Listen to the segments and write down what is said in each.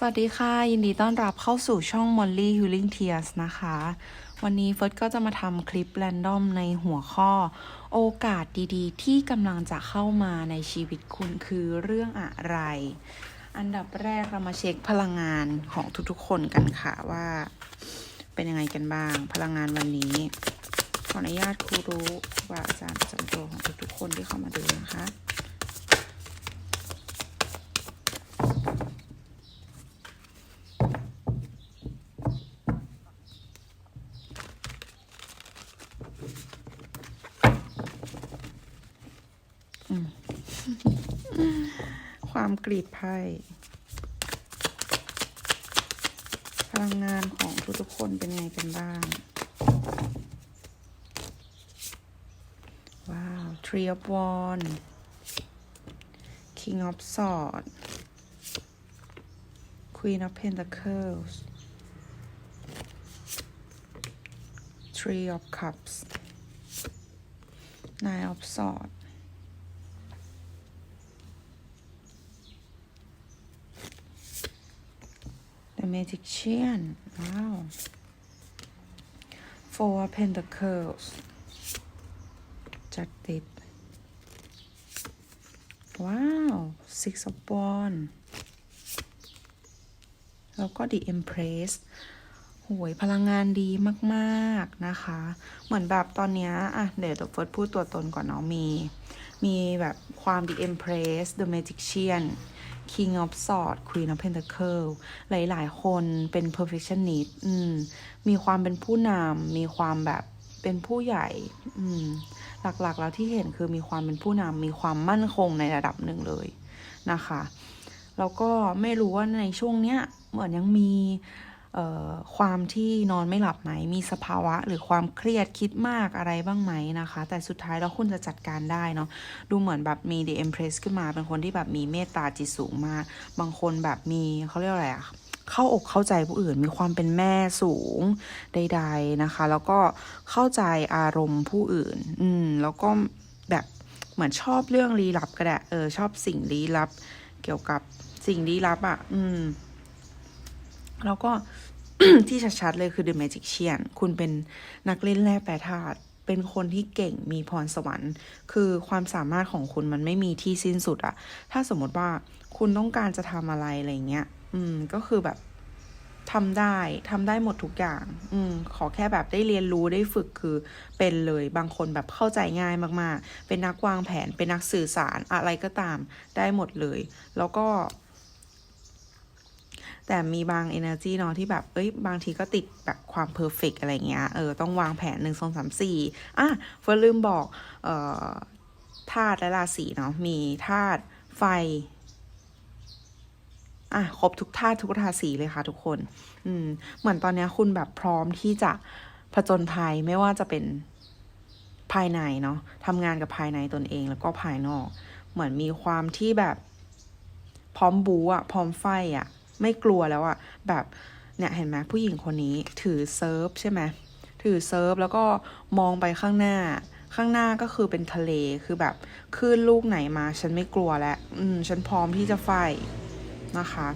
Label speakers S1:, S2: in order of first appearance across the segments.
S1: สวัสดีค่ะ ยินดีต้อนรับเข้าสู่ช่อง Molly Healing Tears นะคะ วันนี้เฟิร์สก็จะมาทำคลิปแรนดอมในหัวข้อ โอกาสดีๆ ที่กำลังจะเข้ามาในชีวิตคุณคือเรื่องอะไร อันดับแรกเรามาเช็คพลังงานของทุกๆคนกันค่ะว่า เป็นยังไงกันบ้าง พลังงานวันนี้ ขออนุญาตครูรู้ว่าอาจารย์ประจำตัวของทุกๆคนที่เข้ามาดูนะคะ กรีดไพ่พลังงานของทุกๆคนเป็นไงกันบ้าง ว้าว Tree of Wands King of Swords Queen of Pentacles Three of Cups Nine of Swords The Magician ว้าว Four Pentacles จัดติดว้าว Six of Wands แล้วก็ The Empress โหยพลังงานดีมากๆนะคะ เหมือนแบบตอนเนี้ยอะ เดี๋ยวตัวเฟิร์สพูดตัวตนก่อนเนาะมี มีแบบความ The Empress The Magician King of Swords Queen of Pentacles หลาย ๆ คนเป็น perfectionist อืม มีความเป็นผู้นำมีความแบบเป็นผู้ใหญ่ อืม หลักๆ แล้วที่เห็นคือมีความเป็นผู้นำมีความมั่นคงในระดับหนึ่งเลยนะคะ แล้วก็ไม่รู้ว่าในช่วงเนี้ยเหมือนยังมี ความที่นอนไม่หลับไหม มีสภาวะหรือความเครียดคิดมากอะไรบ้างไหมนะคะ แต่สุดท้ายแล้วคุณจะจัดการได้เนาะ ดูเหมือนแบบมี The Empress ขึ้นมา เป็นคนที่แบบมีเมตตาจิตสูงมาก บางคนแบบมีเขาเรียกอะไรอะเข้าอกเข้าใจผู้อื่น มีความเป็นแม่สูงใด ๆนะคะ แล้วก็เข้าใจอารมณ์ผู้อื่น อืม แล้วก็แบบเหมือนชอบเรื่องลี้ลับก็ได้ เออ ชอบสิ่งลี้ลับ เกี่ยวกับสิ่งลี้ลับอะ่ะ อืม แล้วก็ ที่ชัดๆเลยคือ The Magician คุณเป็นนักเล่นแร่แปรธาตุเป็นคนที่เก่งมีพรสวรรค์ คือความสามารถของคุณมันไม่มีที่สิ้นสุดอะถ้าสมมติว่าคุณต้องการจะทำอะไรอะไรเงี้ย อืม ก็คือแบบทำได้ทำได้หมดทุกอย่าง อืม ขอแค่แบบได้เรียนรู้ได้ฝึกคือเป็นเลย บางคนแบบเข้าใจง่ายมากๆ เป็นนักวางแผน เป็นนักสื่อสารอะไรก็ตาม ได้หมดเลย แล้วก็ แต่มีบาง energy เนาะที่แบบเอ้ยบางทีก็ติดแบบความ perfect อะไรเงี้ยเออต้องวางแผนหนึ่งสองสามสี่อะเฟิร์นลืมบอกเอ่อธาตุและราศีเนาะมีธาตุไฟอะครบทุกธาตุทุกราศีเลยค่ะทุกคน อืม เหมือนตอนนี้คุณแบบพร้อมที่จะผจญภัยไม่ว่าจะเป็นภายในเนาะทำงานกับภายในตนเองแล้วก็ภายนอก เหมือนมีความที่แบบพร้อมบูอะพร้อมไฟอะ ไม่กลัวแล้วอะแบบเนี่ยเห็นไหมผู้หญิงคนนี้ถือเซิร์ฟใช่ไหมถือเซิร์ฟแล้วก็มองไปข้างหน้า ข้างหน้าก็คือเป็นทะเลคือแบบคลื่นลูกไหนมา ฉันไม่กลัวแล้ว อืม ฉันพร้อมที่จะไฟนะคะ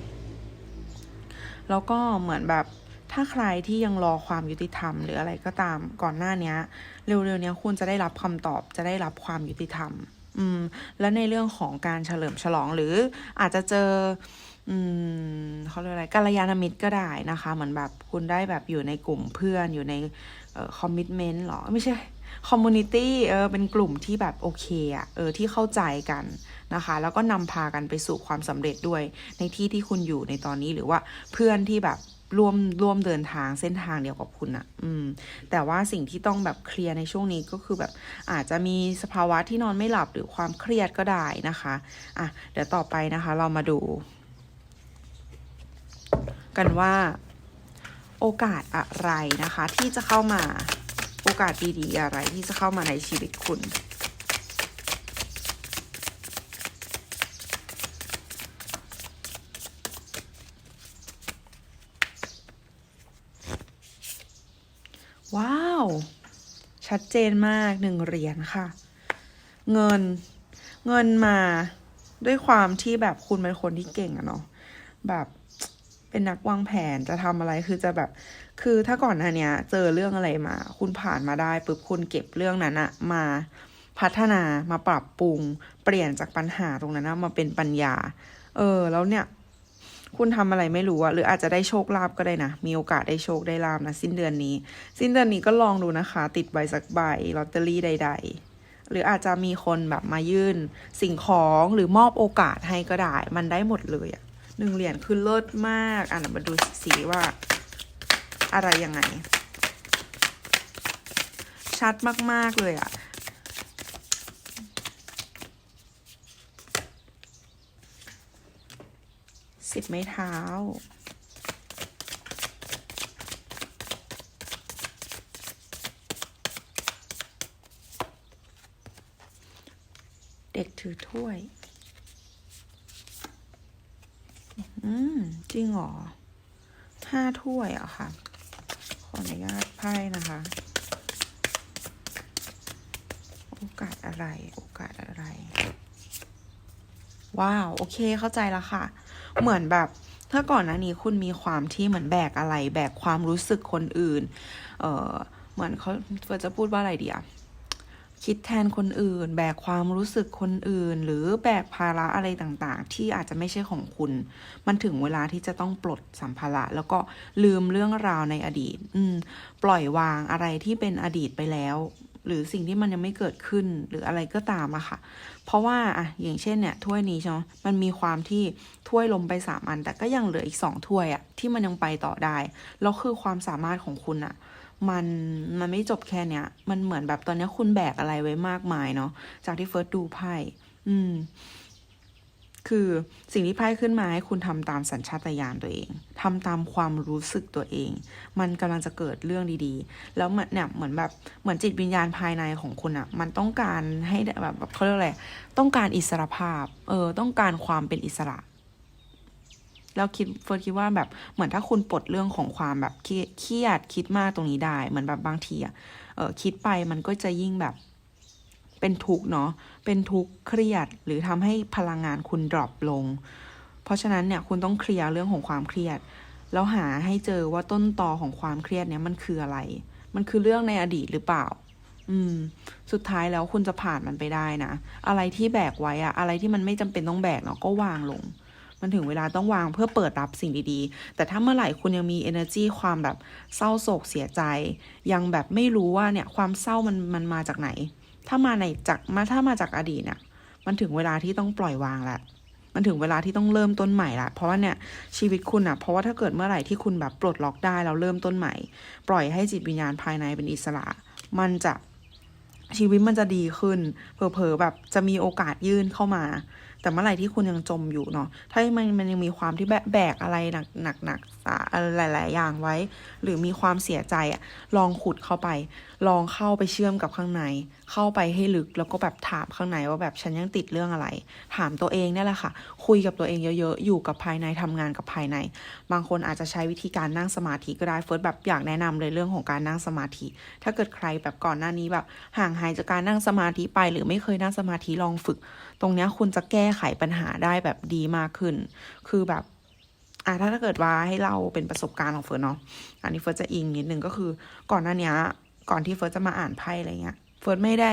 S1: แล้วก็เหมือนแบบถ้าใครที่ยังรอความยุติธรรม หรืออะไรก็ตามก่อนหน้าเนี้ยเร็วๆเนี้ยคุณจะได้รับคำตอบจะได้รับความยุติธรรม อืม และในเรื่องของการเฉลิมฉลองหรืออาจจะเจอ อืมเขาเรียกอะไรกัลยาณมิตรก็ได้นะคะ เหมือนแบบคุณได้แบบอยู่ในกลุ่มเพื่อนอยู่ในคอมมิชเมนต์หรอ ไม่ใช่คอมมูนิตี้เออเป็นกลุ่มที่แบบโอเคอะเออที่เข้าใจกันนะคะ แล้วก็นำพากันไปสู่ความสำเร็จด้วยในที่ที่คุณอยู่ในตอนนี้หรือว่าเพื่อนที่แบบร่วมร่วมเดินทางเส้นทางเดียวกับคุณอะอืม แต่ว่าสิ่งที่ต้องแบบเคลียร์ในช่วงนี้ก็คือแบบอาจจะมีสภาวะที่นอนไม่หลับหรือความเครียดก็ได้นะคะ อะ เดี๋ยวต่อไปนะคะ เรามาดู กันว่า โอกาสอะไรนะคะ ที่จะเข้ามาโอกาสดีๆอะไรที่จะเข้ามาในชีวิตคุณว้าว ชัดเจนมากหนึ่งเหรียญค่ะ เงินเงินมาด้วยความที่แบบคุณเป็นคนที่เก่งอะเนาะแบบ เป็นนักวางแผนจะทำอะไรคือจะแบบ คือถ้าก่อนหน้าเนี้ยเจอเรื่องอะไรมา คุณผ่านมาได้ปุ๊บคุณเก็บเรื่องนั้นอะมาพัฒนามาปรับปรุง เปลี่ยนจากปัญหาตรงนั้นมาเป็นปัญญา เออ แล้วเนี่ย คุณทำอะไรไม่รู้อะหรืออาจจะได้โชคลาภก็ได้นะ มีโอกาสได้โชคได้ลาภนะ สิ้นเดือนนี้ สิ้นเดือนนี้ก็ลองดูนะคะ ติดใบสักใบลอตเตอรี่ใด ๆหรืออาจจะมีคนแบบมายื่นสิ่งของหรือมอบโอกาสให้ก็ได้ มันได้หมดเลยอะ หนึ่งเหรียญคือเลิศมาก อะเดี๋ยวมาดูสีว่า อะไรยังไง ชัดมาก ๆ เลยอะสิบไม้เท้าเด็กถือถ้วย อืม จริงเหรอห้าถ้วยอะค่ะ ขออนุญาตไพ่นะคะ โอกาสอะไร โอกาสอะไร ว้าว โอเคเข้าใจแล้วค่ะ เหมือนแบบถ้าก่อนหน้านี้คุณมีความที่เหมือนแบกอะไร แบกความรู้สึกคนอื่น เออเหมือนเขาเฟิร์จะพูดว่าอะไรเดีย คิดแทนคนอื่น แบกความรู้สึกคนอื่น หรือแบกภาระอะไรต่างๆ ที่อาจจะไม่ใช่ของคุณ มันถึงเวลาที่จะต้องปลดสัมภาระแล้วก็ลืมเรื่องราวในอดีต อืม ปล่อยวางอะไรที่เป็นอดีตไปแล้ว หรือสิ่งที่มันยังไม่เกิดขึ้นหรืออะไรก็ตามอะค่ะ เพราะว่าอะอย่างเช่นเนี่ยถ้วยนี้ใช่ไหมมันมีความที่ถ้วยลมไปสามอัน แต่ก็ยังเหลืออีกสองถ้วยอะที่มันยังไปต่อได้แล้วคือความสามารถของคุณอะ มันมันไม่จบแค่เนี้ย มันเหมือนแบบตอนนี้คุณแบกอะไรไว้มากมายเนาะจากที่เฟิร์สดูไพ่อืม คือสิ่งที่ไพ่ขึ้นมาให้คุณทำตามสัญชาตญาณตัวเองทำตามความรู้สึกตัวเอง มันกำลังจะเกิดเรื่องดีๆ แล้วมันเนี่ยเหมือนแบบเหมือนจิตวิญญาณภายในของคุณอะมันต้องการให้แบบแบบเขาเรียกอะไรต้องการอิสรภาพ เออ ต้องการความเป็นอิสระ แล้วคิดเฟิร์สคิดว่าแบบเหมือนถ้าคุณปลดเรื่องของความแบบเครียดคิดมากตรงนี้ได้ เหมือนแบบบางทีอะเออคิดไปมันก็จะยิ่งแบบเป็นทุกข์เนาะเป็นทุกข์เครียดหรือทำให้พลังงานคุณดรอปลง เพราะฉะนั้นเนี่ยคุณต้องเคลียร์เรื่องของความเครียด แล้วหาให้เจอว่าต้นตอของความเครียดเนี่ยมันคืออะไร มันคือเรื่องในอดีตหรือเปล่า อืม สุดท้ายแล้วคุณจะผ่านมันไปได้นะ อะไรที่แบกไว้อะอะไรที่มันไม่จำเป็นต้องแบกเนาะก็วางลง มันถึงเวลาต้องวางเพื่อเปิดรับสิ่งดีๆ แต่ถ้าเมื่อไหร่คุณยังมี energy ความแบบเศร้าโศกเสียใจ ยังแบบไม่รู้ว่าเนี่ยความเศร้ามันมันมาจากไหน ถ้ามาในจากมาถ้ามาจากอดีตเนี่ยมันถึงเวลาที่ต้องปล่อยวางแล้วมันถึงเวลาที่ต้องเริ่มต้นใหม่ละ เพราะว่าเนี่ยชีวิตคุณอะเพราะว่าถ้าเกิดเมื่อไหร่ที่คุณแบบปลดล็อกได้แล้วเริ่มต้นใหม่ ปล่อยให้จิตวิญญาณภายในเป็นอิสระ มันจะชีวิตมันจะดีขึ้น เผลอๆแบบจะมีโอกาสยื่นเข้ามา แต่เมื่อไหร่ที่คุณยังจมอยู่เนาะถ้ามันมันยังมีความที่แบกอะไรหนักหนักหนักอะไรหลาย ๆ อย่างไว้ หรือมีความเสียใจอะลองขุดเข้าไป ลองเข้าไปเชื่อมกับข้างใน เข้าไปให้ลึกแล้วก็แบบถามข้างในว่าแบบฉันยังติดเรื่องอะไร ถามตัวเองเนี่ยแหละค่ะ คุยกับตัวเองเยอะ ๆ อยู่กับภายในทำงานกับภายใน บางคนอาจจะใช้วิธีการนั่งสมาธิก็ได้เฟิร์สแบบอยากแนะนำเลยเรื่องของการนั่งสมาธิ ถ้าเกิดใครแบบก่อนหน้านี้แบบห่างหายจากการนั่งสมาธิไป หรือไม่เคยนั่งสมาธิลองฝึก ตรงนี้คุณจะแก้ไขปัญหาได้แบบดีมากขึ้น คือแบบ อะถ้าถ้าเกิดว่าให้เราเป็นประสบการณ์ของเฟิร์นเนาะอันนี้เฟิร์สจะอิงนิดนึงก็คือ ก่อนหน้านี้ก่อนที่เฟิร์สจะมาอ่านไพ่อะไรเงี้ย เฟิร์สไม่ได้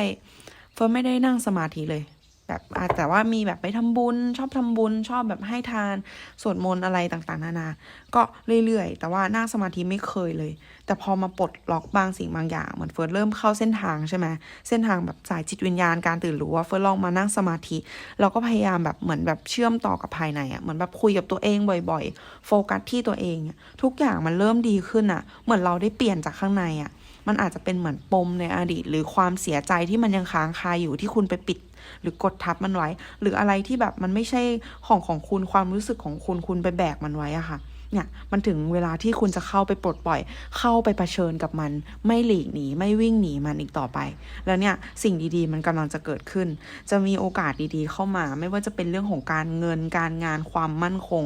S1: เฟิร์สไม่ได้นั่งสมาธิเลย แบบอะแต่ว่ามีแบบไปทำบุญ ชอบทำบุญ ชอบแบบให้ทานสวดมนต์อะไรต่างๆ นานา ก็เรื่อยๆ แต่ว่านั่งสมาธิไม่เคยเลย แต่พอมาปลดล็อกบางสิ่งบางอย่างเหมือนเฟิร์สเริ่มเข้าเส้นทางใช่ไหมเส้นทางแบบสายจิตวิญญาณการตื่นรู้ว่าเฟิร์สลองมานั่งสมาธิแล้วก็พยายามแบบเหมือนแบบเชื่อมต่อกับภายในอะ่ะเหมือนแบบคุยกับตัวเองบ่อยๆ โฟกัสที่ตัวเองทุกอย่างมันเริ่มดีขึ้นอะ่ะ เหมือนเราได้เปลี่ยนจากข้างในอะ่ะมันอาจจะเป็นเหมือนปมในอดีต หรือความเสียใจที่มันยังค้างคาอยู่ที่คุณไปปิด หรือกดทับมันไว้ หรืออะไรที่แบบมันไม่ใช่ของของคุณความรู้สึกของคุณคุณไปแบกมันไว้อะค่ะเนี่ยมันถึงเวลาที่คุณจะเข้าไปปลดปล่อย เข้าไปเผชิญกับมัน ไม่หลีกหนี ไม่วิ่งหนีมันอีกต่อไป แล้วเนี่ยสิ่งดีๆ มันกำลังจะเกิดขึ้น จะมีโอกาสดีๆ เข้ามา ไม่ว่าจะเป็นเรื่องของการเงินการงานความมั่นคง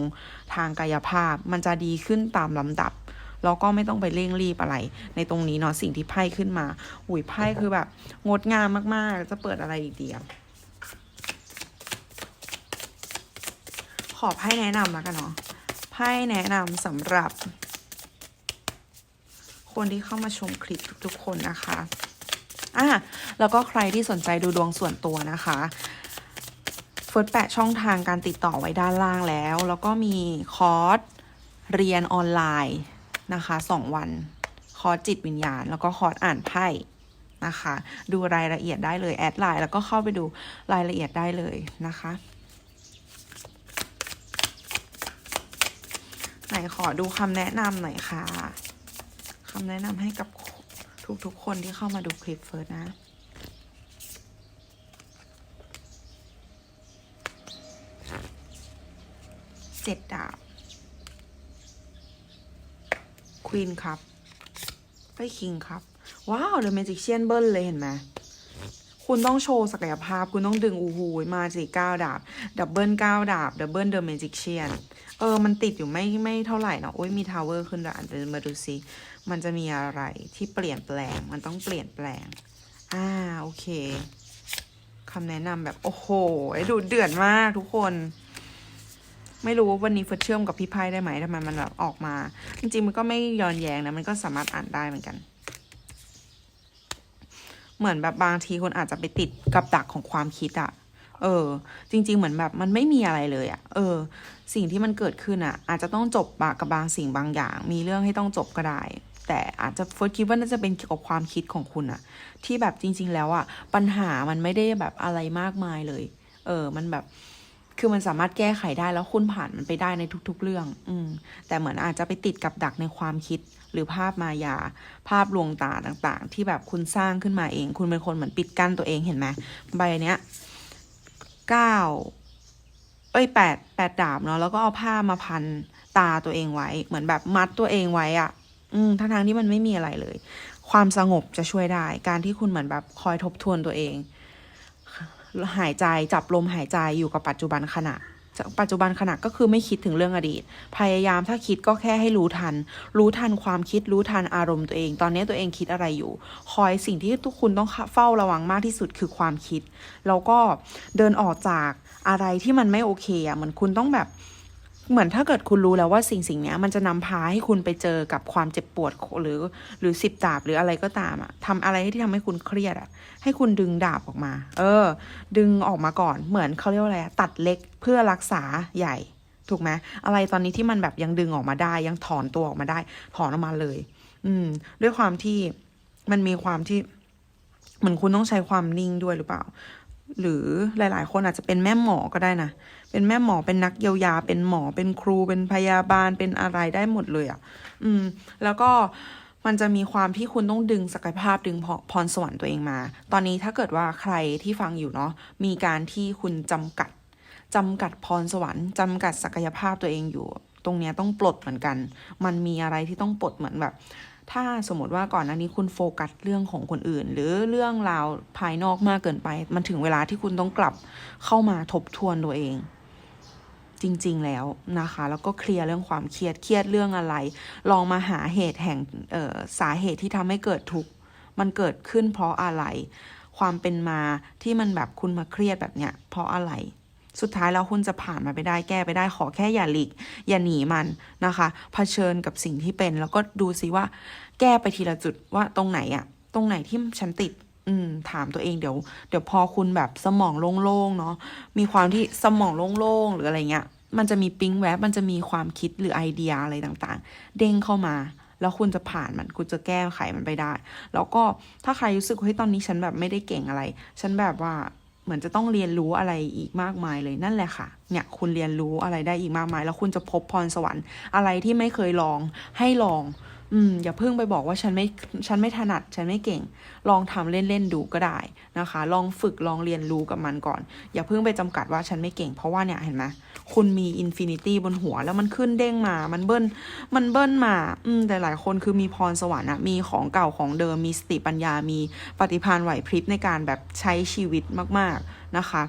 S1: ทางกายภาพ มันจะดีขึ้นตามลำดับแล้วก็ไม่ต้องไปเร่งรีบอะไร ในตรงนี้เนาะสิ่งที่ไพ่ขึ้นมา อุ้ยไพ่คือแบบงดงามมากๆจะเปิดอะไรอีกเดีอะ อไพ่แนะนำแล้วกันเนาะไพ่แนะนำสำหรับ คนที่เข้ามาชมคลิปทุกๆคนนะคะอะแล้วก็ใครที่สนใจดูดวงส่วนตัวนะคะเฟิร์สแปะช่องทางการติดต่อไว้ด้านล่างแล้ว แล้วก็มีคอร์สเรียนออนไลน์นะคะสองวัน คอร์สจิตวิญญาณ แล้วก็คอร์สอ่านไพ่นะคะ ดูรายละเอียดได้เลย แอดไลน์แล้วก็เข้าไปดูรายละเอียดได้เลยนะคะ ไหนขอดูคำแนะนำหน่อยค่ะคำแนะนำให้กับทุกๆคนที่เข้ามาดูคลิปเฟิร์สนะเจ็ดดาบควีนครับไปคิงครับ ว้าวเดอะเมจิกเชียนเบิลเลยเห็นไหมคุณต้องโชว์ศักยภาพ คุณต้องดึงอูหูมาสิเก้าดาบ ดับเบิลเก้าดาบ ดับเบิลเดอะเมจิกเชียน ออ มันติดอยู่ไม่ไม่เท่าไหร่นะโอ้ยมีทาวเวอร์ขึ้นด้วยอะเดี๋ยวมาดูซิ มันจะมีอะไรที่เปลี่ยนแปลง มันต้องเปลี่ยนแปลง อ่า โอเคคำแนะนำแบบ โอ้โห ดูเดือดมากทุกคน ไม่รู้ว่าวันนี้เฟิร์สเชื่อมกับพี่ไพ่ได้ไหมทำไมมันแบบออกมา จริงๆ มันก็ไม่ย้อนแย้งนะ มันก็สามารถอ่านได้เหมือนกัน เหมือนแบบบางทีคนอาจจะไปติดกับดักของความคิดอะเออ จริง ๆ เหมือนแบบมันไม่มีอะไรเลยอะเออ สิ่งที่มันเกิดขึ้นอะอาจจะต้องจบบกับบางสิ่งบางอย่าง มีเรื่องให้ต้องจบก็ได้ แต่อาจจะเฟิร์สคิดว่าน่าจะเป็นเกี่ยวกับความคิดของคุณอะที่แบบจริง ๆ แล้วอะปัญหามันไม่ได้แบบอะไรมากมายเลย เออ มันแบบคือมันสามารถแก้ไขได้แล้วคุณผ่านมันไปได้ในทุก ๆ เรื่อง อืม แต่เหมือนอาจจะไปติดกับดักในความคิด หรือภาพมายา ภาพลวงตาต่างๆ ที่แบบคุณสร้างขึ้นมาเอง คุณเป็นคนเหมือนปิดกั้นตัวเองเห็นไหมใบเนี้ยเก้า เอ้ยแปดแปดดาบเนาะแล้วก็เอาผ้ามาพันตาตัวเองไว้ เหมือนแบบมัดตัวเองไว้อะอืมทั้งที่มันไม่มีอะไรเลย ความสงบจะช่วยได้ การที่คุณเหมือนแบบคอยทบทวนตัวเอง หายใจจับลมหายใจอยู่กับปัจจุบันขณะปัจจุบันขณะก็คือไม่คิดถึงเรื่องอดีต พยายามถ้าคิดก็แค่ให้รู้ทัน รู้ทันความคิดรู้ทันอารมณ์ตัวเอง ตอนนี้ตัวเองคิดอะไรอยู่ คอยสิ่งที่ทุกคุณต้องเฝ้าระวังมากที่สุดคือความคิด แล้วก็เดินออกจาก อะไรที่มันไม่โอเคอะเหมือนคุณต้องแบบเหมือนถ้าเกิดคุณรู้แล้วว่าสิ่งสิ่งนี้มันจะนำพาให้คุณไปเจอกับความเจ็บปวดหรือ หรือสิบดาบหรืออะไรก็ตามอะทำอะไรที่ทำให้คุณเครียดอะให้คุณดึงดาบออกมา เออ ดึงออกมาก่อนเหมือนเขาเรียกว่าอะไรตัดเล็กเพื่อรักษาใหญ่ ถูกไหมอะไรตอนนี้ที่มันแบบยังดึงออกมาได้ ยังถอนตัวออกมาได้ ถอนออกมาเลย อืม ด้วยความที่มันมีความที่เหมือนคุณต้องใช้ความนิ่งด้วยหรือเปล่า หรือหลายๆ คนอาจจะเป็นแม่หมอก็ได้นะ เป็นแม่หมอเป็นนักเยียวยา เป็นหมอเป็นครู เป็นพยาบาลเป็นอะไรได้หมดเลยอะ่ะ อืม แล้วก็มันจะมีความที่คุณต้องดึงศักยภาพดึงพพรสวรรค์ตัวเองมา ตอนนี้ถ้าเกิดว่าใครที่ฟังอยู่เนาะมีการที่คุณจำกัดจำกัดพรสวรรค์จำกัดศักยภาพตัวเองอยู่ ตรงเนี้ยต้องปลดเหมือนกัน มันมีอะไรที่ต้องปลดเหมือนแบบ ถ้าสมมติว่าก่อนหน้านี้คุณโฟกัสเรื่องของคนอื่น หรือเรื่องราวภายนอกมากเกินไป มันถึงเวลาที่คุณต้องกลับเข้ามาทบทวนตัวเอง จริง ๆ แล้วนะคะ แล้วก็เคลียร์เรื่องความเครียดเครียดเรื่องอะไร ลองมาหาเหตุแห่งสาเหตุที่ทำให้เกิดทุกข์มันเกิดขึ้นเพราะอะไร ความเป็นมาที่มันแบบคุณมาเครียดแบบเนี้ยเพราะอะไร สุดท้ายแล้วคุณจะผ่านมาไปได้แก้ไปได้ขอแค่อย่าหลีก อย่าหนีมันนะคะเผชิญกับสิ่งที่เป็น แล้วก็ดูซิว่า แก้ไปทีละจุดว่าตรงไหนอะตรงไหนที่ฉันติด อืม ถามตัวเองเดี๋ยว เดี๋ยวพอคุณแบบสมองโล่งๆเนาะมีความที่สมองโล่งๆหรืออะไรเงี้ยมันจะมีปิ๊งแวบมันจะมีความคิดหรือไอเดียอะไรต่างๆ เด้งเข้ามา แล้วคุณจะผ่านมัน คุณจะแก้ไขมันไปได้ แล้วก็ถ้าใครรู้สึกว่าเฮ้ยตอนนี้ฉันแบบไม่ได้เก่งอะไร ฉันแบบว่า เหมือนจะต้องเรียนรู้อะไรอีกมากมายเลยนั่นแหละค่ะ เนี่ยคุณเรียนรู้อะไรได้อีกมากมาย แล้วคุณจะพบพรสวรรค์อะไรที่ไม่เคยลองให้ลอง อืมอย่าเพิ่งไปบอกว่าฉันไม่ฉันไม่ถนัด ฉันไม่เก่ง ลองทำเล่นๆดูก็ได้นะคะ ลองฝึกลองเรียนรู้กับมันก่อน อย่าเพิ่งไปจำกัดว่าฉันไม่เก่ง เพราะว่าเนี่ยเห็นไหมคุณมีอินฟินิตี้บนหัวแล้วมันขึ้นเด้งมา มันเบิ้ลมันเบิ้ลมา อืมแต่หลายคนคือมีพรสวรรค์อะมีของเก่าของเดิมมีสติปัญญา มีปฏิภาณไหวพริบในการแบบใช้ชีวิตมาก ๆนะคะ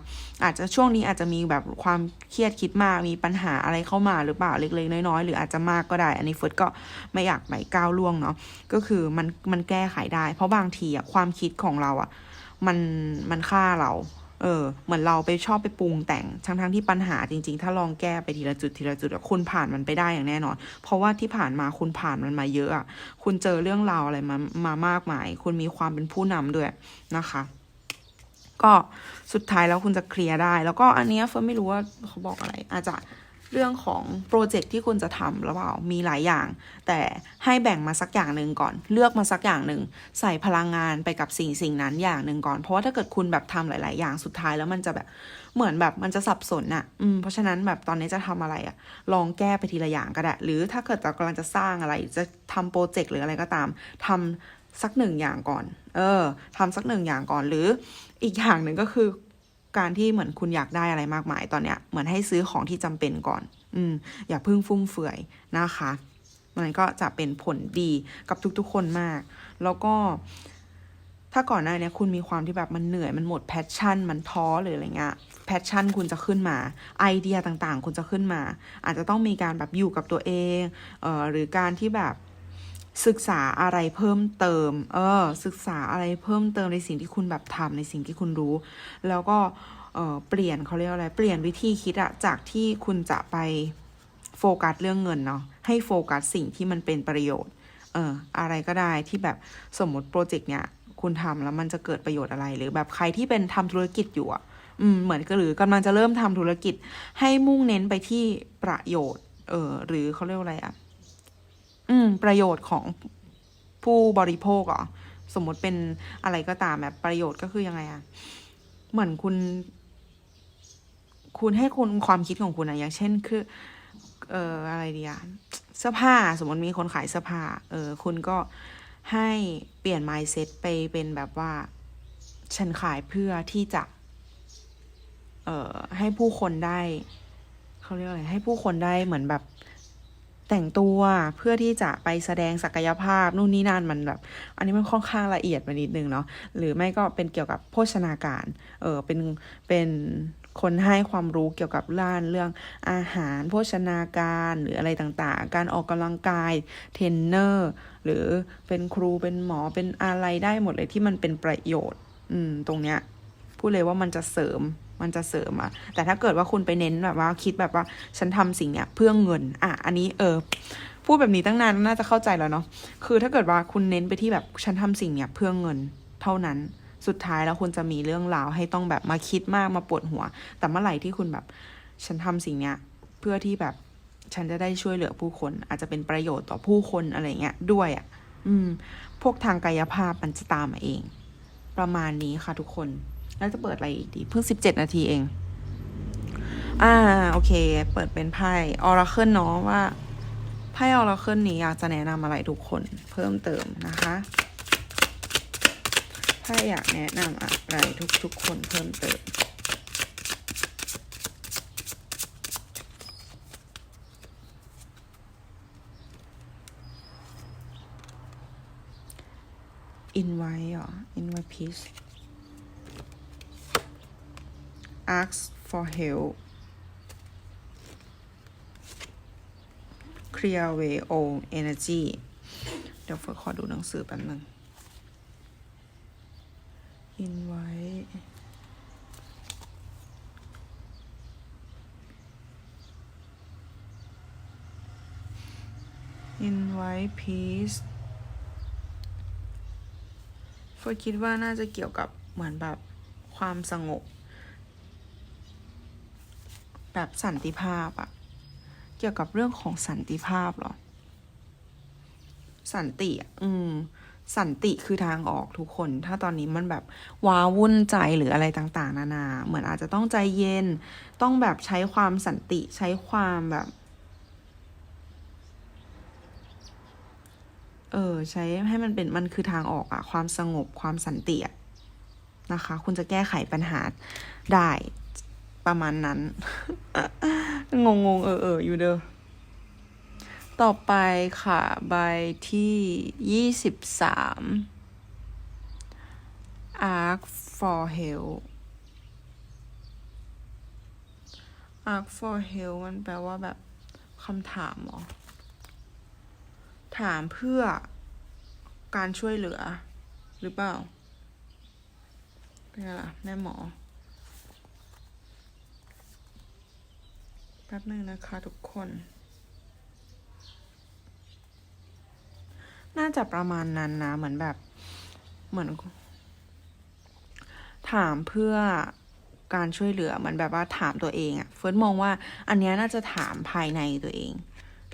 S1: อาจจะช่วงนี้อาจจะมีแบบความเครียดคิดมากมีปัญหาอะไรเข้ามาหรือเปล่าเล็กๆน้อยๆหรืออาจจะมากก็ได้ อันนี้เฟิร์สก็ไม่อยากไปก้าวล่วงเนาะก็คือมันมันแก้ไขได้ เพราะบางทีอะความคิดของเราอะมันมันฆ่าเรา เออ เหมือนเราไปชอบไปปรุงแต่ง ทั้งทั้งที่ปัญหาจริง ๆ ถ้าลองแก้ไปทีละจุดทีละจุดคุณผ่านมันไปได้อย่างแน่นอน เพราะว่าที่ผ่านมาคุณผ่านมันมาเยอะอะคุณเจอเรื่องราวอะไรมามามากมาย คุณมีความเป็นผู้นำด้วยนะคะก็สุดท้ายแล้วคุณจะเคลียร์ได้ แล้วก็อันเนี้ยเฟิร์นไม่รู้ว่าเขาบอกอะไร อาจจะ เรื่องของโปรเจกต์ที่คุณจะทำหรือเปล่า มีหลายอย่าง แต่ให้แบ่งมาสักอย่างหนึ่งก่อน เลือกมาสักอย่างหนึ่ง ใส่พลังงานไปกับสิ่งสิ่งนั้นอย่างหนึ่งก่อน เพราะว่าถ้าเกิดคุณแบบทำหลาย ๆ อย่างสุดท้ายแล้วมันจะแบบเหมือนแบบมันจะสับสนอะอืม เพราะฉะนั้นแบบตอนนี้จะทำอะไรอะลองแก้ไปทีละอย่างก็ได้ หรือถ้าเกิดจะกำลังจะสร้างอะไร จะทำโปรเจกต์หรืออะไรก็ตามทำสักหนึ่งอย่างก่อน เออทำสักหนึ่งอย่างก่อน หรืออีกอย่างหนึ่งก็คือ การที่เหมือนคุณอยากได้อะไรมากมายตอนเนี้ยเหมือนให้ซื้อของที่จำเป็นก่อน อืม อย่าเพิ่งฟุ่มเฟือยนะคะ มันก็จะเป็นผลดีกับทุกๆ คนมาก แล้วก็ ถ้าก่อนหน้านี้คุณมีความที่แบบมันเหนื่อยมันหมดแพชชั่น มันท้อหรืออะไรเงี้ยแพชชั่นคุณจะขึ้นมาไอเดียต่างๆ คุณจะขึ้นมา อาจจะต้องมีการแบบอยู่กับตัวเองเอ่อหรือการที่แบบ ศึกษาอะไรเพิ่มเติม เออ ศึกษาอะไรเพิ่มเติมในสิ่งที่คุณแบบทำในสิ่งที่คุณรู้ แล้วก็เอ่อเปลี่ยนเขาเรียกว่าอะไร เปลี่ยนวิธีคิดอะจากที่คุณจะไปโฟกัสเรื่องเงินเนาะ ให้โฟกัสสิ่งที่มันเป็นประโยชน์ เออ อะไรก็ได้ที่แบบสมมติโปรเจกต์เนี้ยคุณทำแล้วมันจะเกิดประโยชน์อะไร หรือแบบใครที่เป็นทำธุรกิจอยู่อะอืม เหมือนก็หรือกำลังจะเริ่มทำธุรกิจ ให้มุ่งเน้นไปที่ประโยชน์ เออ หรือเขาเรียกว่าอะไรอะ อืม ประโยชน์ของผู้บริโภคเหรอสมมติเป็นอะไรก็ตามแบบประโยชน์ก็คือยังไงอะเหมือนคุณ คุณให้คุณความคิดของคุณอะอย่างเช่นคือ เอ่ออะไรดีอะเสื้อผ้าสมมติมีคนขายเสื้อผ้า เออ คุณก็ให้เปลี่ยน mindset ไปเป็นแบบว่า ฉันขายเพื่อที่จะ เอ่อ ให้ผู้คนได้เขาเรียกอะไรให้ผู้คนได้เหมือนแบบ แต่งตัวเพื่อที่จะไปแสดงศักยภาพนู่นนี่นั่นมันแบบ อันนี้มันค่อนข้างละเอียดไปนิดนึงเนาะหรือไม่ก็เป็นเกี่ยวกับโภชนาการเออเป็นเป็นคนให้ความรู้เกี่ยวกับด้านเรื่องอาหาร โภชนาการหรืออะไรต่างๆ การออกกำลังกายเทรนเนอร์หรือเป็นครูเป็นหมอเป็นอะไรได้หมดเลยที่มันเป็นประโยชน์ อืมตรงเนี้ยพูดเลยว่ามันจะเสริม มันจะเสริมอะแต่ถ้าเกิดว่าคุณไปเน้นแบบว่าคิดแบบว่าฉันทำสิ่งเนี้ยเพื่อเงิน อะ อันนี้เออพูดแบบนี้ตั้งนานน่าจะเข้าใจแล้วเนาะ คือถ้าเกิดว่าคุณเน้นไปที่แบบฉันทำสิ่งเนี้ยเพื่อเงินเท่านั้น สุดท้ายแล้วคุณจะมีเรื่องราวให้ต้องแบบมาคิดมากมาปวดหัว แต่เมื่อไหร่ที่คุณแบบ ฉันทำสิ่งเนี้ยเพื่อที่แบบฉันจะได้ช่วยเหลือผู้คน อาจจะเป็นประโยชน์ต่อผู้คนอะไรเงี้ยด้วยอะ่ะ อืม พวกทางกายภาพมันจะตามมาเอง ประมาณนี้ค่ะทุกคน แล้วจะเปิดอะไรอีกดี เพิ่งสิบเจ็ดนาทีเอง อ่า โอเค เปิดเป็นไพ่ออราเคิลเนาะว่าไพ่ออราเคิลนี้อยากจะแนะนำอะไรทุกคนเพิ่มเติมนะคะไพ่อยากแนะนำอะไรทุกๆคนเพิ่มเติม invite เหรอ invite peace ask for help clear away old energy เดี๋ยวเฟิร์ขอดูหนังสือแป๊บนึง invite invite peace เฟิร์คิดว่าน่าจะเกี่ยวกับเหมือนแบบความสงบ แบบสันติภาพอะเกี่ยวกับเรื่องของสันติภาพหรอ สันติอะอืม สันติคือทางออกทุกคน ถ้าตอนนี้มันแบบว้าวุ่นใจหรืออะไรต่าง ๆ นานา เหมือนอาจจะต้องใจเย็น ต้องแบบใช้ความสันติใช้ความแบบ เออ ใช้ให้มันเป็นมันคือทางออกอะความสงบความสันติอะนะคะ คุณจะแก้ไขปัญหาได้ ประมาณนั้น งงงๆเออเอออยู่เด้อ ต่อไปค่ะ ใบที่ยี่สิบสาม ask for help ask for help มันแปลว่าแบบคำถามหรอ ถามเพื่อการช่วยเหลือ หรือเปล่าเป็นไงล่ะแม่หมอ แป๊บนึงนะคะทุกคน น่าจะประมาณนั้นนะ เหมือนแบบ เหมือน ถามเพื่อการช่วยเหลือเหมือนแบบว่าถามตัวเองอะเฟิร์สมองว่า อันเนี้ยน่าจะถามภายในตัวเอง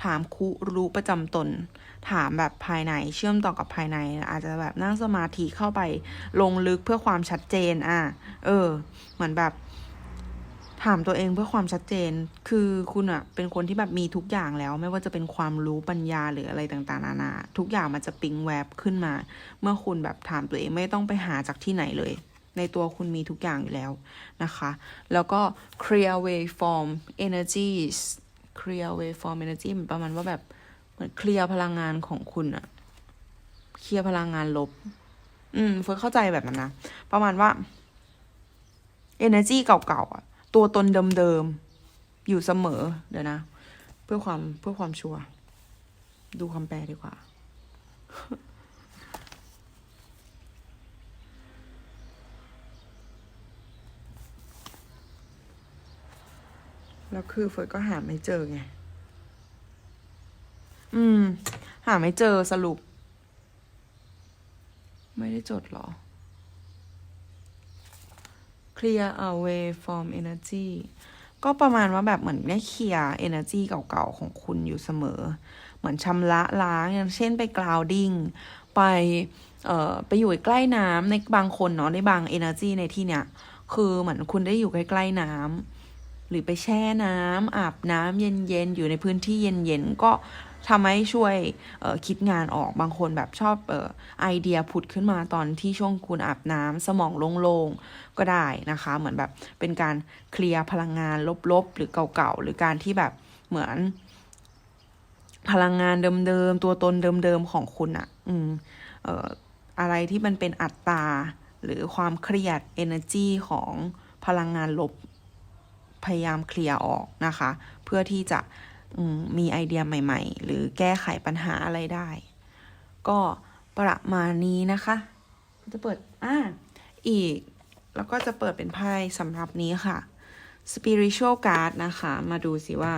S1: ถามคุรู้ประจำตน ถามแบบภายในเชื่อมต่อกับภายใน อาจจะแบบนั่งสมาธิเข้าไปลงลึกเพื่อความชัดเจน อะ เออ เหมือนแบบ ถามตัวเองเพื่อความชัดเจน คือคุณอะเป็นคนที่แบบมีทุกอย่างแล้ว ไม่ว่าจะเป็นความรู้ปัญญาหรืออะไรต่างๆ นานา ทุกอย่างมันจะปิ๊งแวบขึ้นมา เมื่อคุณแบบถามตัวเองไม่ต้องไปหาจากที่ไหนเลย ในตัวคุณมีทุกอย่างอยู่แล้วนะคะ แล้วก็ clear way from energies clear way from energy เหมือนประมาณว่าแบบเหมือนเคลียร์พลังงานของคุณอะเคลียร์พลังงานลบ อืมเฟิร์สเข้าใจแบบนั้นนะ ประมาณว่า energy เก่าๆอะ ตัวตนเดิมๆ อยู่เสมอ เดี๋ยวนะ เพื่อความเพื่อความชัวร์ดูคำแปลดีกว่า แล้วคือเฟิร์สก็หาไม่เจอไง อืม หาไม่เจอสรุป ไม่ได้จดหรอ clear away from energy ก็ประมาณว่าแบบเหมือนได้เคลียร์ energy เก่าๆ ของคุณอยู่เสมอ เหมือนชำระล้างอย่างเช่นไป grounding ไปเอ่อไปอยู่ใกล้น้ำในบางคนเนาะในบาง energy ในที่เนี้ยคือเหมือนคุณได้อยู่ใกล้ๆน้ำหรือไปแช่น้ำอาบน้ำเย็นๆ อยู่ในพื้นที่เย็นๆ ก็ ทำให้ช่วยคิดงานออกบางคนแบบชอบออไอเดียผุดขึ้นมาตอนที่ช่วงคุณอาบน้ำสมองโล่งๆก็ได้นะคะ เหมือนแบบเป็นการเคลียร์พลังงานลบๆ หรือเก่าๆ หรือการที่แบบเหมือน พลังงานเดิมๆ ตัวตนเดิมๆ ของคุณอะอืมเอ่ออะไรที่มันเป็นอัตตาหรือความเครียด energy ของพลังงานลบพยายามเคลียร์ออกนะคะ เพื่อที่จะ มีไอเดียใหม่ ๆ หรือแก้ไขปัญหาอะไรได้ ก็ประมาณนี้นะคะ จะเปิดอ่าอีก แล้วก็จะเปิดเป็นไพ่สำหรับนี้ค่ะ spiritual card นะคะ มาดูสิว่า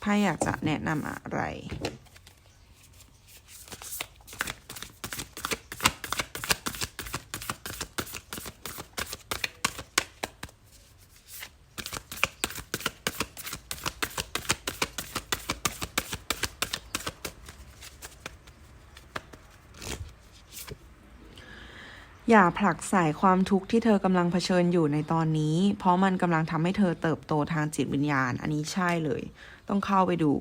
S1: ไพ่อยากจะแนะนำอะไร อย่าผลักใส่ความทุกข์ที่เธอกำลังเผชิญอยู่ในตอนนี้ เพราะมันกำลังทำให้เธอเติบโตทางจิตวิญญาณ อันนี้ใช่เลย ต้องเข้าไปดู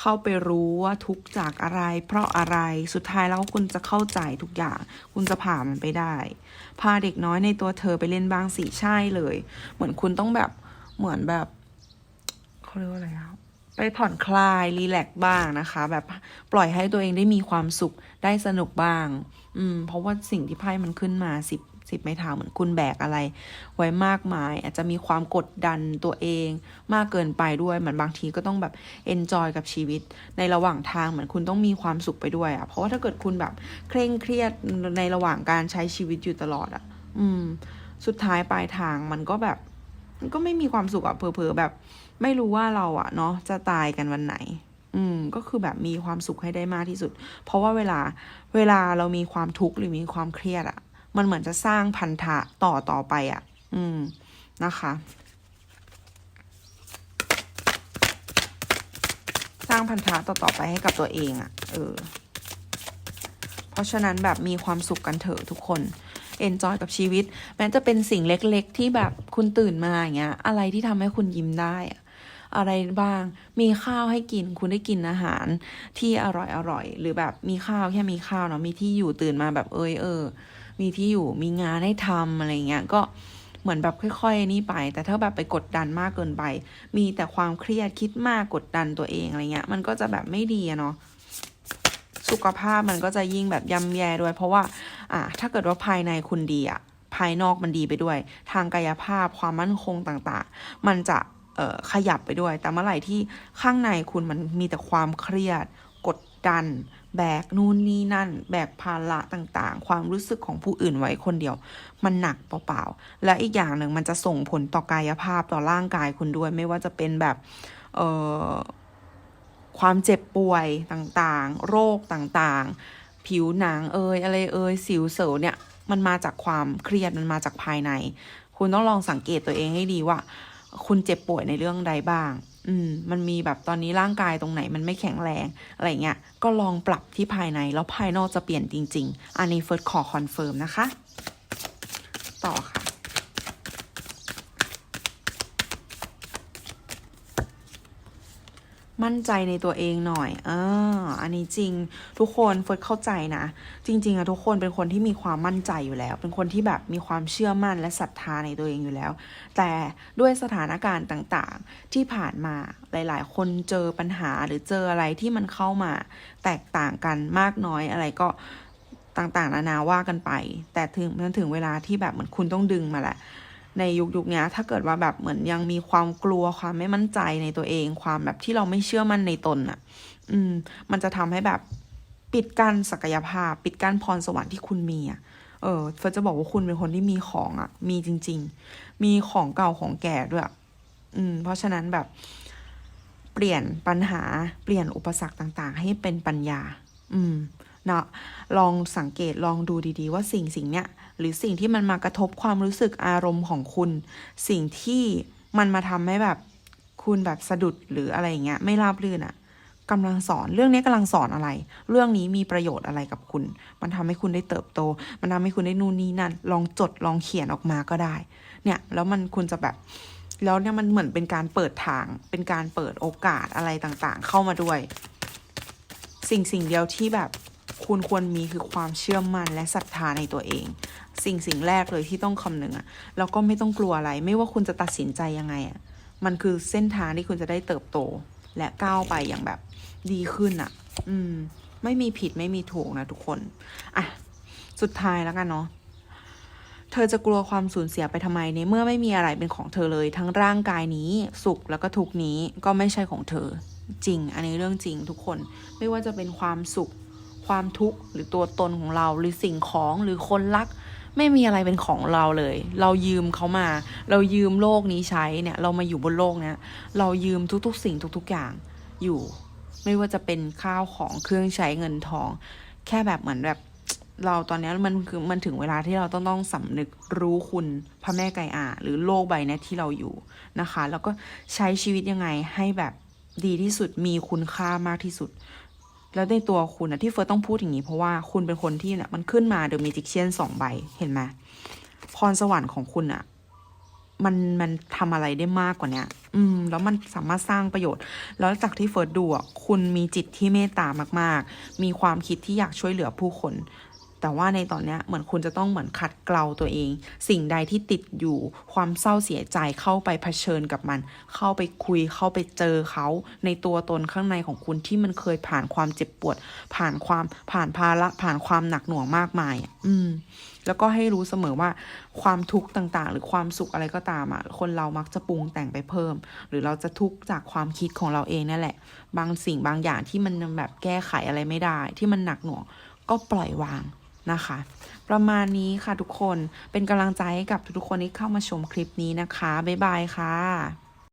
S1: เข้าไปรู้ว่าทุกข์จากอะไร เพราะอะไร สุดท้ายแล้วคุณจะเข้าใจทุกอย่าง คุณจะผ่านมันไปได้ พาเด็กน้อยในตัวเธอไปเล่นบ้างสิใช่เลย เหมือนคุณต้องแบบ เหมือนแบบเขาเรียกว่าอะไรครับ ไปผ่อนคลายรีแลกบ้างนะคะ แบบปล่อยให้ตัวเองได้มีความสุขได้สนุกบ้าง อืม เพราะว่าสิ่งที่ไพ่มันขึ้นมาสิบสิบไม้เท้าเหมือนคุณแบกอะไร ไว้มากมาย อาจจะมีความกดดันตัวเองมากเกินไปด้วยเหมือนบางทีก็ต้องแบบเอนจอยกับชีวิต ในระหว่างทางเหมือนคุณต้องมีความสุขไปด้วยอะ่ะเพราะว่าถ้าเกิดคุณแบบเคร่งเครียดในระหว่างการใช้ชีวิตอยู่ตลอดอะ่ะ อืม สุดท้ายปลายทางมันก็แบบ มันก็ไม่มีความสุขอะ่ะเผลอๆแบบ ไม่รู้ว่าเราอะเนาะจะตายกันวันไหน อืม ก็คือแบบมีความสุขให้ได้มากที่สุด เพราะว่าเวลาเวลาเรามีความทุกข์หรือมีความเครียดอะมันเหมือนจะสร้างพันธะต่อต่อไปอะอืมนะคะ สร้างพันธะต่อต่อไปให้กับตัวเองอะเออ เพราะฉะนั้นแบบมีความสุขกันเถอะทุกคนเอนจอยกับชีวิต แม้จะเป็นสิ่งเล็กๆ ที่แบบคุณตื่นมาอย่างเงี้ย อะไรที่ทำให้คุณยิ้มได้อะ อะไรบ้าง มีข้าวให้กิน คุณได้กินอาหารที่อร่อยอร่อย หรือแบบมีข้าวแค่มีข้าวเนาะมีที่อยู่ตื่นมาแบบเอยเออ มีที่อยู่มีงานให้ทำอะไรเงี้ยก็เหมือนแบบค่อย ๆ นี่ไป แต่ถ้าแบบไปกดดันมากเกินไป มีแต่ความเครียดคิดมากกดดันตัวเองอะไรเงี้ย มันก็จะแบบไม่ดีเนาะสุขภาพมันก็จะยิ่งแบบย่ำแย่ด้วย เพราะว่า อะถ้าเกิดว่าภายในคุณดีอะภายนอกมันดีไปด้วย ทางกายภาพความมั่นคงต่างๆ มันจะ ขยับไปด้วย แต่เมื่อไหร่ที่ข้างในคุณมันมีแต่ความเครียด กดดัน แบกนู่นนี่นั่น แบกภาระต่างๆ ความรู้สึกของผู้อื่นไว้คนเดียว มันหนักเปล่าๆ และอีกอย่างหนึ่งมันจะส่งผลต่อกายภาพต่อร่างกายคุณด้วย ไม่ว่าจะเป็นแบบเออความเจ็บป่วยต่างๆ โรคต่างๆ ผิวหนังเอยอะไรเอยสิวเสลเนี่ย มันมาจากความเครียด มันมาจากภายใน คุณต้องลองสังเกตตัวเองให้ดีว่า คุณเจ็บป่วยในเรื่องใดบ้าง อืม มันมีแบบตอนนี้ร่างกายตรงไหนมันไม่แข็งแรง อะไรเงี้ย ก็ลองปรับที่ภายในแล้วภายนอกจะเปลี่ยนจริง ๆ อันนี้เฟิร์สขอคอนเฟิร์มนะคะ ต่อค่ะ มั่นใจในตัวเองหน่อย เออ อันนี้จริงทุกคนเฟิร์สเข้าใจนะ จริง ๆอะทุกคนเป็นคนที่มีความมั่นใจอยู่แล้ว เป็นคนที่แบบมีความเชื่อมั่นและศรัทธาในตัวเองอยู่แล้ว แต่ด้วยสถานการณ์ต่างๆ ที่ผ่านมาหลาย ๆ คนเจอปัญหาหรือเจออะไรที่มันเข้ามา แตกต่างกันมากน้อยอะไรก็ต่างๆนานาว่ากันไป แต่ถึงมันถึงเวลาที่แบบเหมือนคุณต้องดึงมาแหละ ในยุคยุคนี้ถ้าเกิดว่าแบบเหมือนยังมีความกลัวความไม่มั่นใจในตัวเอง ความแบบที่เราไม่เชื่อมั่นในตนอะ อืม มันจะทำให้แบบปิดกั้นศักยภาพ ปิดกั้นพรสวรรค์ที่คุณมีอะเออเฟิร์สจะบอกว่าคุณเป็นคนที่มีของอะ มีจริง ๆ มีของเก่าของแก่ด้วย อืม เพราะฉะนั้นแบบ เปลี่ยนปัญหาเปลี่ยนอุปสรรคต่างๆ ให้เป็นปัญญา อืมเนาะลองสังเกตลองดูดีๆ ว่าสิ่งสิ่งเนี้ย หรือสิ่งที่มันมากระทบความรู้สึกอารมณ์ของคุณ สิ่งที่มันมาทำให้แบบคุณแบบสะดุดหรืออะไรอย่างเงี้ยไม่ราบรื่นอะกำลังสอนเรื่องนี้กำลังสอนอะไร เรื่องนี้มีประโยชน์อะไรกับคุณ มันทำให้คุณได้เติบโต มันทำให้คุณได้นู่นนี่นั่น ลองจดลองเขียนออกมาก็ได้ เนี่ยแล้วมันคุณจะแบบแล้วเนี่ยมันเหมือนเป็นการเปิดทาง เป็นการเปิดโอกาสอะไรต่างๆ เข้ามาด้วย สิ่งสิ่งเดียวที่แบบคุณควรมีคือความเชื่อมั่นและศรัทธาในตัวเองสิ่งสิ่งแรกเลยที่ต้องคำนึงอะแล้วก็ไม่ต้องกลัวอะไร ไม่ว่าคุณจะตัดสินใจยังไงอะมันคือเส้นทางที่คุณจะได้เติบโต และก้าวไปอย่างแบบดีขึ้นอะอืม ไม่มีผิดไม่มีถูกนะทุกคนอะสุดท้ายแล้วกันเนาะเธอจะกลัวความสูญเสียไปทำไมในเมื่อไม่มีอะไรเป็นของเธอเลย ทั้งร่างกายนี้สุขแล้วก็ทุกนี้ก็ไม่ใช่ของเธอ จริง อันนี้เรื่องจริงทุกคนไม่ว่าจะเป็นความสุข ความทุกข์หรือตัวตนของเราหรือสิ่งของหรือคนรัก ไม่มีอะไรเป็นของเราเลย เรายืมเขามา เรายืมโลกนี้ใช้เนี่ย เรามาอยู่บนโลกเนี้ยเรายืมทุกๆ สิ่งทุกๆอย่างอยู่ ไม่ว่าจะเป็นข้าวของเครื่องใช้เงินทอง แค่แบบเหมือนแบบ เราตอนนี้มันคือมันถึงเวลาที่เราต้องต้องสำนึกรู้คุณพระแม่ไก่อาหรือโลกใบนี้ที่เราอยู่นะคะ แล้วก็ใช้ชีวิตยังไงให้แบบดีที่สุดมีคุณค่ามากที่สุด แล้วในตัวคุณนะที่เฟิร์สต้องพูดอย่างนี้ เพราะว่าคุณเป็นคนที่เนี่ยมันขึ้นมาเดอะมิจิเชียนสองใบเห็นไหมพรสวรรค์ของคุณอะมันมันทำอะไรได้มากกว่าเนี้ยอืม แล้วมันสามารถสร้างประโยชน์ แล้วจากที่เฟิร์สดูอะ คุณมีจิตที่เมตตามาก ๆ มีความคิดที่อยากช่วยเหลือผู้คน แต่ว่าในตอนนี้เหมือนคุณจะต้องเหมือนขัดเกลาตัวเอง สิ่งใดที่ติดอยู่ความเศร้าเสียใจเข้าไปเผชิญกับมัน เข้าไปคุยเข้าไปเจอเขา ในตัวตนข้างในของคุณที่มันเคยผ่านความเจ็บปวด ผ่านความผ่านภาระผ่านความหนักหน่วงมากมายอะอืมแล้วก็ให้รู้เสมอว่าความทุกข์ต่างๆ หรือความสุขอะไรก็ตามอะคนเรามักจะปรุงแต่งไปเพิ่ม หรือเราจะทุกข์จากความคิดของเราเองนั่นแหละ บางสิ่งบางอย่างที่มันแบบแก้ไขอะไรไม่ได้ ที่มันหนักหน่วงก็ปล่อยวาง นะคะ ประมาณนี้ค่ะทุกคนเป็นกำลังใจให้กับทุกๆคนที่เข้ามาชมคลิปนี้นะคะ บ๊ายบายค่ะ